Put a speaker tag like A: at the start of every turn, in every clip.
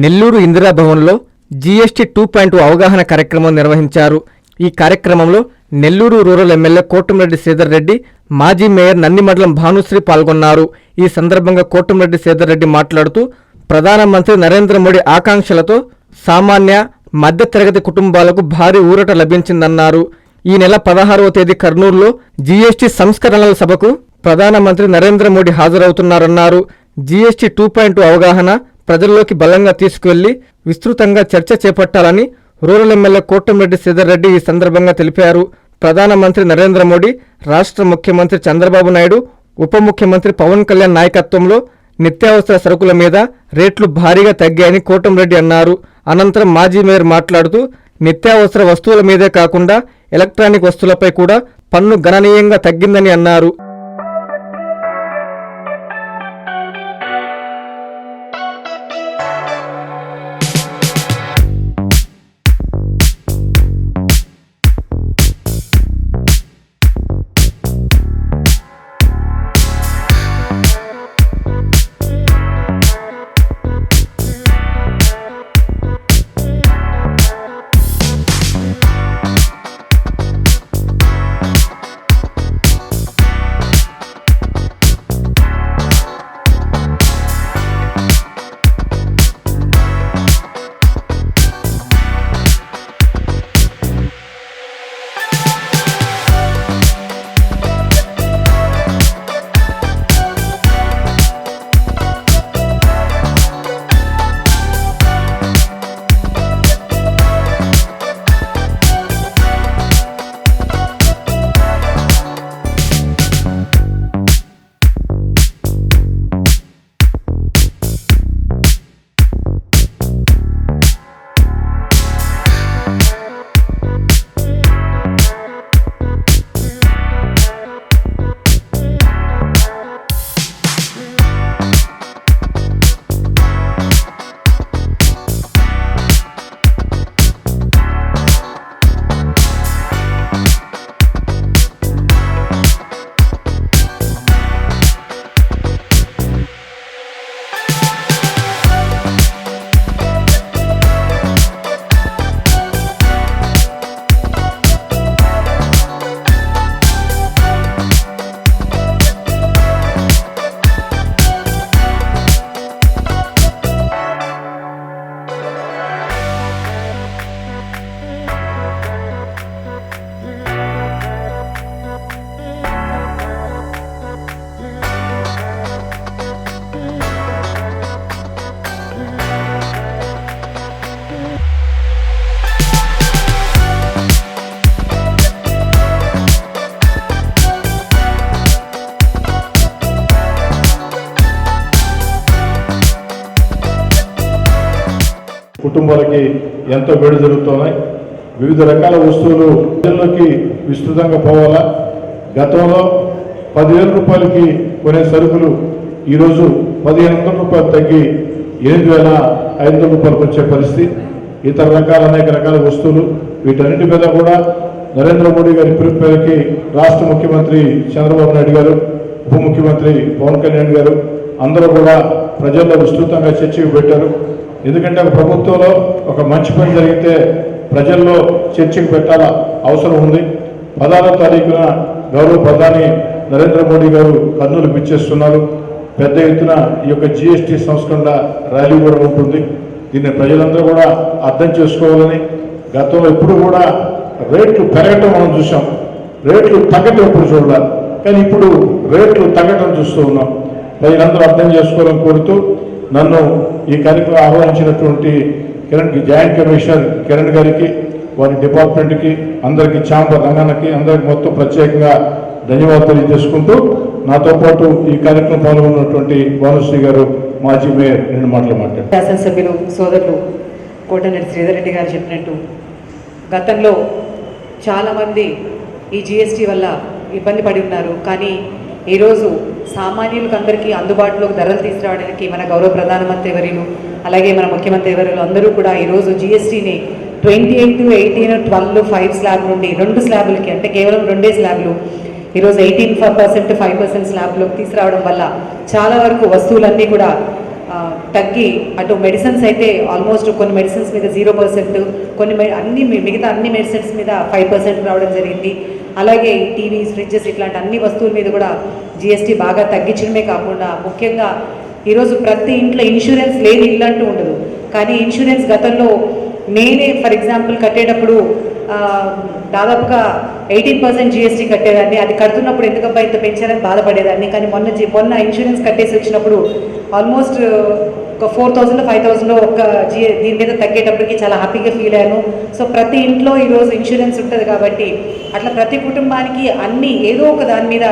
A: నెల్లూరు ఇందిరాభవన్లో GST two point అవగాహన కార్యక్రమం నిర్వహించారు. ఈ కార్యక్రమంలో నెల్లూరు రూరల్ ఎమ్మెల్యే కోటంరెడ్డి శ్రీధర్ రెడ్డి మాజీ మేయర్ నందిమండలం భానుశ్రీ పాల్గొన్నారు. ఈ సందర్భంగా కోటంరెడ్డి శ్రీధర్ రెడ్డి మాట్లాడుతూ ప్రధానమంత్రి నరేంద్ర మోడీ ఆకాంక్షలతో సామాన్య మధ్యతరగతి కుటుంబాలకు భారీ ఊరట లభించిందన్నారు. ఈ నెల పదహారవ తేదీ కర్నూలులో జీఎస్టీ సంస్కరణల సభకు ప్రధానమంత్రి నరేంద్ర మోడీ హాజరవుతున్నారన్నారు. జీఎస్టీ టూ పాయింట్ అవగాహన ప్రజల్లోకి బలంగా తీసుకువెళ్ళి విస్తృతంగా చర్చ చేపట్టాలని రూరల్ ఎమ్మెల్యే కోటంరెడ్డి శ్రీధర్ ఈ సందర్భంగా తెలిపారు. ప్రధానమంత్రి నరేంద్ర మోడీ రాష్ట్ర ముఖ్యమంత్రి చంద్రబాబు నాయుడు ఉప ముఖ్యమంత్రి పవన్ కళ్యాణ్ నాయకత్వంలో నిత్యావసర సరుకుల మీద రేట్లు భారీగా తగ్గాయని కోటంరెడ్డి అన్నారు. అనంతరం మాజీ మేయర్ మాట్లాడుతూ నిత్యావసర వస్తువుల మీదే కాకుండా ఎలక్ట్రానిక్ వస్తువులపై కూడా పన్ను గణనీయంగా తగ్గిందని అన్నారు.
B: కుటుంబాలకి ఎంతో వేడి జరుగుతున్నాయి. వివిధ రకాల వస్తువులు ప్రజల్లోకి విస్తృతంగా పోవాలా? గతంలో పదివేల రూపాయలకి కొనే సరుకులు ఈరోజు పదిహేను వందల రూపాయలు తగ్గి ఎనిమిది వేల ఐదు వందల రూపాయలకు వచ్చే పరిస్థితి. ఇతర రకాల అనేక రకాల వస్తువులు వీటన్నిటి మీద కూడా నరేంద్ర మోడీ గారి పిలుపు మేరకి రాష్ట్ర ముఖ్యమంత్రి చంద్రబాబు నాయుడు గారు ఉప ముఖ్యమంత్రి పవన్ కళ్యాణ్ గారు అందరూ కూడా ప్రజల్లో విస్తృతంగా చర్చకు పెట్టారు. ఎందుకంటే ఒక ప్రభుత్వంలో ఒక మంచి పని జరిగితే ప్రజల్లో చర్చకు పెట్టాల అవసరం ఉంది. పదహారో తారీఖున గౌరవ ప్రధాని నరేంద్ర మోడీ గారు కర్నూలు పిచ్చేస్తున్నారు పెద్ద ఎత్తున ఈ యొక్క జిఎస్టీ సంస్కరణ ర్యాలీ కూడా ఉంటుంది. దీన్ని ప్రజలందరూ కూడా అర్థం చేసుకోవాలని గతంలో ఎప్పుడు కూడా రేట్లు పెరగటం మనం చూసాం రేట్లు తగ్గటం ఎప్పుడు చూడాలి. కానీ ఇప్పుడు రేట్లు తగ్గటం చూస్తూ ఉన్నాం. ప్రజలందరూ అర్థం చేసుకోవాలని కోరుతూ నన్ను ఈ కార్యక్రమం ఆహ్వానించినటువంటి కిరణ్ జాయింట్ కమిషనర్ కిరణ్ గారికి వారి డిపార్ట్మెంట్కి అందరికీ ఛాంబర్ రంగన్నకి అందరికి మొత్తం ప్రత్యేకంగా ధన్యవాదాలు తెలియజేసుకుంటూ నాతో పాటు ఈ కార్యక్రమం పాల్గొన్నటువంటి భానుశ్రీ గారు మాజీ మేయర్ రెండు మాటలు మాట్లాడారు.
C: శాసనసభ్యులు సోదరులు కోటనెట్టి శ్రీధర్ రెడ్డి గారు చెప్పినట్టు గతంలో చాలామంది ఈ జిఎస్టీ వల్ల ఇబ్బంది పడి ఉన్నారు. కానీ ఈరోజు సామాన్యులకు అందరికీ అందుబాటులోకి ధరలు తీసుకురావడానికి మన గౌరవ ప్రధానమంత్రి వర్యులు అలాగే మన ముఖ్యమంత్రి వర్యులు అందరూ కూడా ఈరోజు జిఎస్టీని twenty eight eighteen twelve five slab నుండి రెండు స్లాబులకి అంటే కేవలం రెండే స్లాబ్లు ఈరోజు eighteen five percent five percent స్లాబ్లోకి తీసుకురావడం వల్ల చాలా వరకు వస్తువులన్నీ కూడా తగ్గి అటు మెడిసిన్స్ అయితే ఆల్మోస్ట్ కొన్ని మెడిసిన్స్ మీద జీరో పర్సెంట్ కొన్ని అన్ని మిగతా అన్ని మెడిసిన్స్ మీద ఫైవ్ పర్సెంట్ రావడం జరిగింది. అలాగే టీవీస్ ఫ్రిడ్జెస్ ఇట్లాంటి అన్ని వస్తువుల మీద కూడా జిఎస్టీ బాగా తగ్గించడమే కాకుండా ముఖ్యంగా ఈరోజు ప్రతి ఇంట్లో ఇన్సూరెన్స్ లేని ఇల్లు అంటూ ఉండదు. కానీ ఇన్సూరెన్స్ గతంలో నేనే ఫర్ ఎగ్జాంపుల్ కట్టేటప్పుడు దాదాపుగా ఎయిటీన్ పర్సెంట్ జిఎస్టీ కట్టేదాన్ని. అది కడుతున్నప్పుడు ఎందుకబ్బా ఇంత పెంచారని బాధపడేదాన్ని. కానీ మొన్న మొన్న ఇన్సూరెన్స్ కట్టేసి వచ్చినప్పుడు ఆల్మోస్ట్ ఒక ఫోర్ థౌసండ్ ఫైవ్ థౌసండ్ ఒక జీ దీని మీద తగ్గేటప్పటికి చాలా హ్యాపీగా ఫీల్ అయ్యాను. సో ప్రతి ఇంట్లో ఈరోజు ఇన్సూరెన్స్ ఉంటుంది కాబట్టి అట్లా ప్రతి కుటుంబానికి అన్ని ఏదో ఒక దాని మీద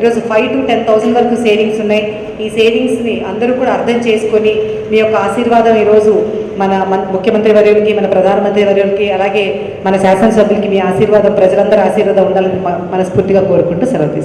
C: ఈరోజు ఫైవ్ టు టెన్ థౌసండ్ వరకు సేవింగ్స్ ఉన్నాయి. ఈ సేవింగ్స్ని అందరూ కూడా అర్థం చేసుకొని మీ యొక్క ఆశీర్వాదం ఈరోజు మన మన ముఖ్యమంత్రి వర్యులకి మన ప్రధానమంత్రి వర్యులకి అలాగే మన శాసనసభ్యులకి మీ ఆశీర్వాదం ప్రజలందరూ ఆశీర్వాదం ఉండాలని మనస్ఫూర్తిగా కోరుకుంటూ సెలవు